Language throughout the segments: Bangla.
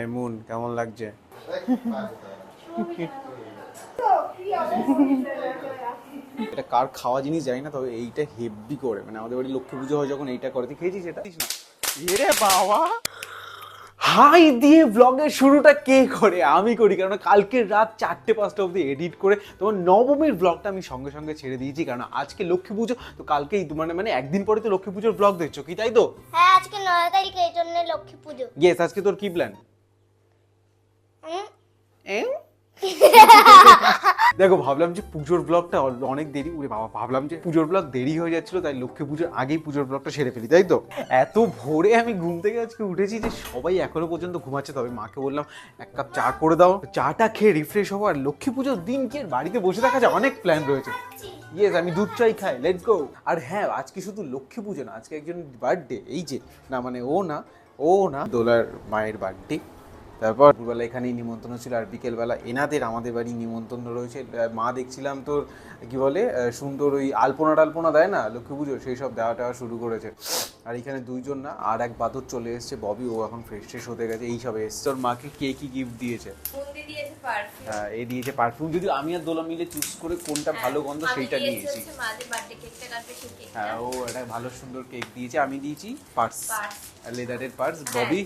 এই মুন কেমন লাগছে? এটা কার খাওয়া জিনিস জানি না তবে এইটা হেভি করে। মানে আমাদের বাড়ি লক্ষ্মী পুজো হয় যখন এইটা করে তুই খেয়েছিস এটা? এরে বাবা! হাই দিয়ে ব্লগের শুরুটা কে করে? আমি করি কারণ কালকে রাত চারটে পাঁচটা অবধি এডিট করে তোমার নবমীর ব্লগটা আমি সঙ্গে সঙ্গে ছেড়ে দিয়েছি কারণ আজকে লক্ষ্মী পুজো তো কালকেই মানে মানে একদিন পরে তো লক্ষ্মী পুজোর ব্লগ দেখছ কি তাই তো? হ্যাঁ আজকে নয় তারিখ এই জন্য লক্ষ্মী পুজো। ইয়েস আজকে তোর কি প্ল্যান? দেখো ভাবলাম যে পুজোর ব্লগটা অনেক দেরি উরে বাবা ভাবলাম যে পুজোর ব্লগ দেরি হয়ে যাচ্ছিল তাই লক্ষ্মী পুজোর আগেই পুজোর ব্লগটা সেরে ফেলি তাই তো? এত ভোরে আমি ঘুম থেকে আজকে উঠেছি যে সবাই এখনও পর্যন্ত ঘুমাচ্ছে তবে মাকে বললাম এক কাপ চা করে দাও। চাটা খেয়ে রিফ্রেশ হব আর লক্ষ্মী পুজোর দিন কি বাড়িতে বসে থাকা যায়? অনেক প্ল্যান রয়েছে। ইয়েস আমি দুধ চাই খাই লেটস গো আর হ্যাঁ আজকে শুধু লক্ষ্মী পুজো না আজকে একজন বার্থডে এই যে না মানে ও না ও না দোলার মায়ের বার্থডে তারপর দুপুরবেলা এখানেই নিমন্ত্রণ ছিল আর বিকেলবেলা এনাদের আমাদের বাড়ি নিমন্ত্রণ রয়েছে। মা দেখছিলাম তোর কি বলে সুন্দর ওই আলপনা টালপনা দেয় না লক্ষ্মী পুজো সেই সব দেওয়া টেওয়া শুরু করেছে। আর এখানে দুইজন না আর এক বাদর চলে এসছে ববি ও এখন ফ্রেশ ফ্রেশ হতে গেছে এই সব এসছে। তোর মাকে কে কি গিফট দিয়েছে? হ্যাঁ, এ দিয়েছে পারফিউম যদি আমি আর দোলা মিলে চুজ করে কোনটা ভালো গন্ধ সেইটা নিয়েছি। হ্যাঁ ও একটা ভালো সুন্দর কেক দিয়েছে আমি দিয়েছি পার্স পার্স। লেদারের পার্স। ববি?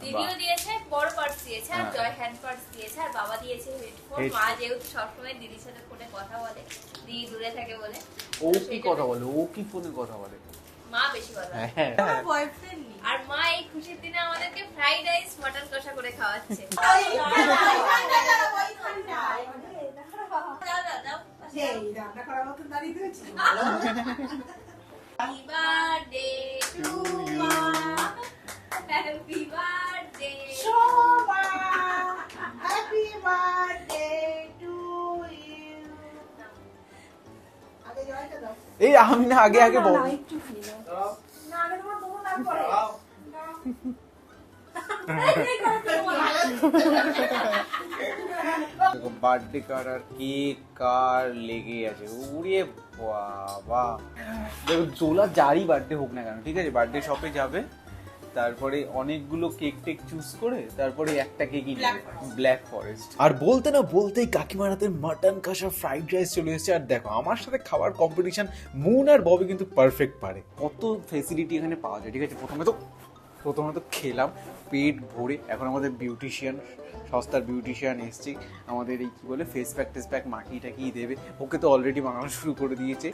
দিদিও দিয়েছে বড় পার্স দিয়েছে আর হ্যাঁ। জয় হ্যান্ড পার্স দিয়েছে আর বাবা দিয়েছে হেডফোন মা যেহেতু সবসময় দিদির সাথে ফোনে কথা বলে দিদি দূরে থাকে বলে ও কি কথা বলে ও কি ফোনে কথা বলে মা বেশি কথা বলে। হ্যাঁ আর মা এই খুশির দিনে আমাদেরকে ফ্রাইড রাইস মাটন কষা করে খাওয়াচ্ছে। Happy birthday to you. Happy এই আমি না আগে আগে বল বার্থডে কার আর কেক কার লেগে আছে। উড়ে বাবা। দেখো, জোলা যারই বার্থডে হোক না কেন, ঠিক আছে? বার্থডে শপে যাবে। তারপরে অনেকগুলো কেক টেক চুজ করে তারপরে একটা কেকই নেবে। ব্ল্যাক ফরেস্ট আর বলতে না বলতেই কাকিমার হাতে মাটন কষা ফ্রাইড রাইস চলে এসেছে। আর দেখো আমার সাথে খাবার কম্পিটিশন মুন আর ববি কিন্তু পারফেক্ট পারে। কত ফেসিলিটি এখানে পাওয়া যায় ঠিক আছে? প্রথমে তো প্রথমে তো খেলাম পেট ভরে। এখন আমাদের বিউটিশিয়ান সস্তার বিউটিশিয়ান এসছে। আমাদের এই কী বলে ফেস প্যাক টেস প্যাক মাখিয়ে টাকিয়ে দেবে। ওকে তো অলরেডি মাখানো শুরু করে দিয়েছে।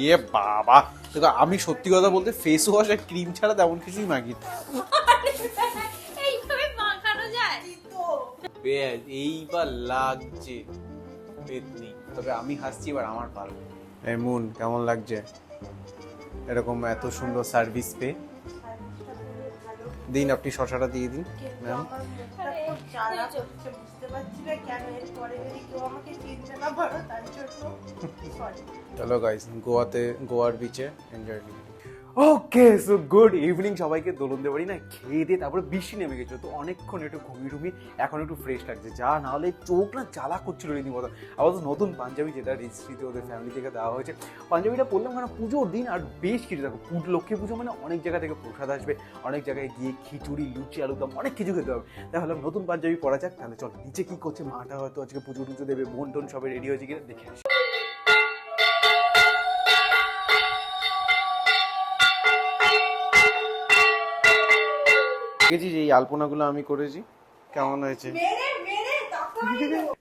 ইয়ে বাবা! দেখো আমি সত্যি কথা বলতে ফেস ওয়াশ আর ক্রিম ছাড়া তেমন কিছুই মাগি না। এইভাবে মাখানো যায়? ব্যাস, এইবার লাগছে পেতনি। তবে আমি হাসছি এবার আমার পারবে। এই মুন কেমন লাগছে? এরকম এত সুন্দর সার্ভিস পে দিন আপনি শশাটা দিয়ে দিন ম্যাম. চলো গাইস গোয়াতে গোয়ার বিচে এনজয় করি ওকে সো গুড ইভিনিং সবাইকে। দোলন দেবারি না, খেয়ে দিয়ে তারপরে বৃষ্টি নেমে গেছিল। তো অনেকক্ষণ একটু ঘুমিয়ে ঘুমিয়ে এখন একটু ফ্রেশ লাগছে। যা না হলে চোখ না জ্বালা করছিল রীতিমতো। আবার নতুন পাঞ্জাবি যেটা রেজিস্ট্রিতে ওদের ফ্যামিলি থেকে দেওয়া হয়েছে। পাঞ্জাবিটা পরলাম কেন? পুজোর দিন আর বেশ কিছু দেখো। পুজো লক্ষ্মী পুজো মানে অনেক জায়গা থেকে প্রসাদ আসবে। অনেক জায়গায় গিয়ে খিচুড়ি, লুচি আলুদম অনেক কিছু খেতে হবে। ভাবলাম নতুন পাঞ্জাবি পরা যাক। তাহলে চল, নিচে কি করছে? মাটা হয়তো আজকে পুজো টুজো দেবে। মন টোন সবাই রেডি হয়েছে কিনা দেখে আসি। দেখেছিস এই আলপনাগুলো আমি করেছি। কেমন হয়েছে?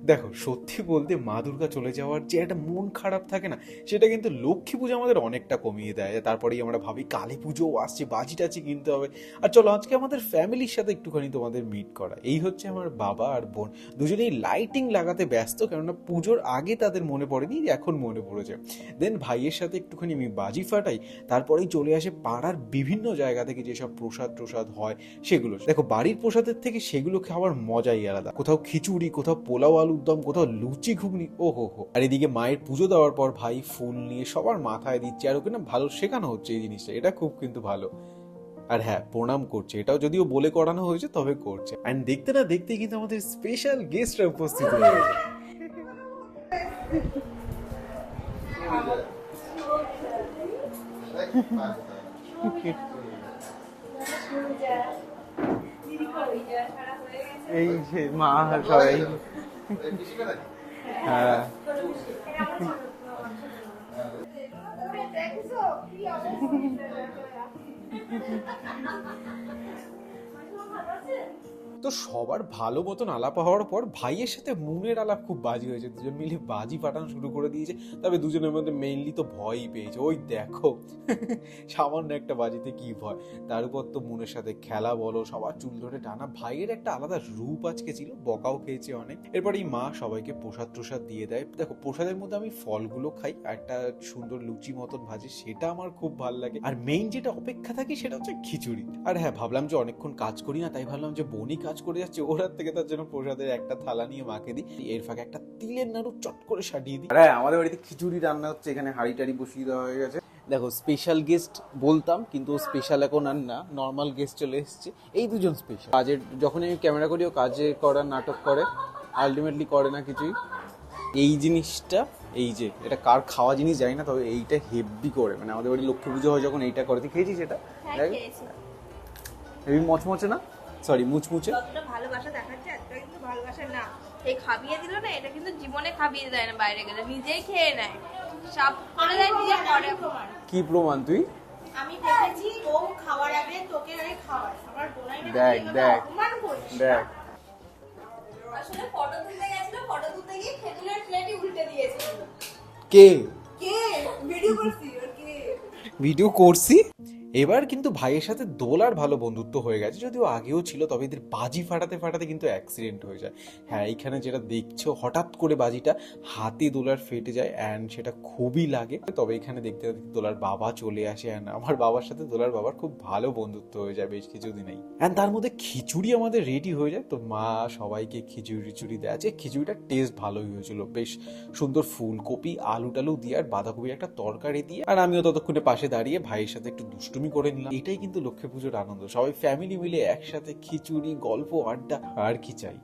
দেখো, সত্যি বলতে মা দুর্গা চলে যাওয়ার যে একটা মন খারাপ থাকে না, সেটা কিন্তু লক্ষ্মী পুজো আমাদের অনেকটা কমিয়ে দেয়। তারপরেই আমরা ভাবি কালী পুজোও আসছে, বাজি টাজি কিনতে হবে। আর চলো, আজকে আমাদের ফ্যামিলির সাথে একটুখানি তোমাদের মিট করা। এই হচ্ছে আমার বাবা আর বোন। দুজনেই লাইটিং লাগাতে ব্যস্ত, কেননা পুজোর আগে তাদের মনে পড়েনি, এখন মনে পড়েছে। দেন ভাইয়ের সাথে একটুখানি আমি বাজি ফাটাই, তারপরেই চলে আসে পাড়ার বিভিন্ন জায়গা থেকে যেসব প্রসাদ প্রসাদ হয়, সেগুলো। দেখো, বাড়ির প্রসাদের থেকে সেগুলো খাওয়ার মজাই আলাদা। কোথাও খিচুড়ি, কোথাও পোলাও আলুর দম কোথাও লুচি ঘুগনি। ও হো। হো আর এদিকে মায়ের পুজো দেওয়ার পর ভাই ফুল নিয়ে সবার মাথায় দিচ্ছে। আর ওকে না ভালো শেখানো হচ্ছে এই জিনিসটা। এটা খুব কিন্তু ভালো। আর হ্যাঁ প্রণাম করছে। এটাও যদিও বলে করানো হয়েছে তবে করছে। অ্যান্ড দেখতে না দেখতে কিন্তু আমাদের স্পেশাল গেস্টরা উপস্থিত হয়ে গেছে। এই যে মা সবাই। হ্যাঁ। তো সবার ভালো মতন আলাপ হওয়ার পর ভাইয়ের সাথে মুনের আলাপ খুব বাজি হয়েছে, দুজন মিলে বাজি ফাটানো শুরু করে দিয়েছে। তবে দুজনের মধ্যে মেইনলি তো ভয়ই পেয়েছে। ওই দেখো, সামান্য একটা বাজিতে কি ভয়। তার উপর তো মুনের সাথে খেলা বলো, সবার চুল ধরে টানা। ভাইয়ের একটা আলাদা রূপ আজকে ছিল, বকাও খেয়েছে অনেক। এরপর এই মা সবাইকে প্রসাদ প্রসাদ দিয়ে দেয়। দেখো, প্রসাদের মধ্যে আমি ফলগুলো খাই একটা সুন্দর লুচি মতন ভাজি, সেটা আমার খুব ভালো লাগে। আর মেইন যেটা অপেক্ষা থাকে, সেটা হচ্ছে খিচুড়ি। আর হ্যাঁ ভাবলাম যে অনেকক্ষণ কাজ করি না, তাই ভাবলাম যে বনি কাজ করে যাচ্ছে ওর হাত থেকে তার জন্য প্রসাদের একটা থালা নিয়ে মাকে দিই। এর ফাঁকে একটা তিলের নাড়ু চট করে সাজিয়ে দিই। হ্যাঁ আমাদের বাড়িতে খিচুড়ি রান্না হচ্ছে এখানে হাঁড়ি টাড়ি বসিয়ে দেওয়া হয়ে গেছে। দেখো স্পেশাল গেস্ট বলতাম কিন্তু স্পেশাল এখন আর না নর্মাল গেস্ট চলে এসেছে। এই দুজন স্পেশাল কাজের যখন আমি ক্যামেরা করি ও কাজে করার নাটক করে আলটিমেটলি করে না কিছুই। এই জিনিসটা এই যে এটা কার খাওয়া জিনিস জানি না তবে এইটা হেভি করে। মানে আমাদের বাড়ি লক্ষ্মী পুজো হয় যখন এইটা করে। তুই খেয়েছিস এটা? হ্যাঁ হেভি মচমচে না? সরি মুচমুচে। যতটা ভালোবাসা দেখাচ্ছে এতটা কিন্তু ভালোবাসা না। এই খাবিয়ে দিল না এটা কিন্তু জীবনে খাবিয়ে দেয় না বাইরে গেলে নিজেই খেয়ে নেয়। সাপ করে দেয় নিজে করে। কি প্রমাণ তুই? আমি দেখেছি ও খাওয়ার আগে তোকে আগে খাওয়ায়। আমার বোনাই দেখ, দেখ। দেখ। আসলে ফটো তুলতে গেছিল ফটো তুলতে গিয়ে খেজুরের প্লেটই উল্টে দিয়েছিল কে? কে? ভিডিও করছি ওর কে? ভিডিও করছি? এবার কিন্তু ভাইয়ের সাথে দোলার ভালো বন্ধুত্ব হয়ে গেছে, যদিও আগেও ছিল, তবে এদের বাজি ফাটাতে ফাটাতে কিন্তু অ্যাক্সিডেন্ট হয়ে যায়। হ্যাঁ এইখানে যেটা দেখছ, হঠাৎ করে বাজিটা হাতে দোলার ফেটে যায় অ্যান্ড সেটা খুবই লাগে। তবে এখানে দেখতে দোলার বাবা চলে আসে অ্যান্ড আমার বাবার সাথে দোলার বাবার খুব ভালো বন্ধুত্ব হয়ে যায় বেশ কিছুদিনেই। অ্যান্ড তার মধ্যে খিচুড়ি আমাদের রেডি হয়ে যায়, তো মা সবাইকে খিচুড়ি টিচুড়ি দেয় যে খিচুড়িটা টেস্ট ভালোই হয়েছিল, বেশ সুন্দর ফুলকপি আলু টালু দিয়ে আর বাঁধাকপির একটা তরকারি দিয়ে। আর আমিও ততক্ষণে পাশে দাঁড়িয়ে ভাইয়ের সাথে একটু দুষ্টুমি করে নিলাম। এটাই কিন্তু লক্ষ্মী পুজোর আনন্দ। সবাই ফ্যামিলি মিলে একসাথে খিচুড়ি, গল্প, আড্ডা আর কি চাই?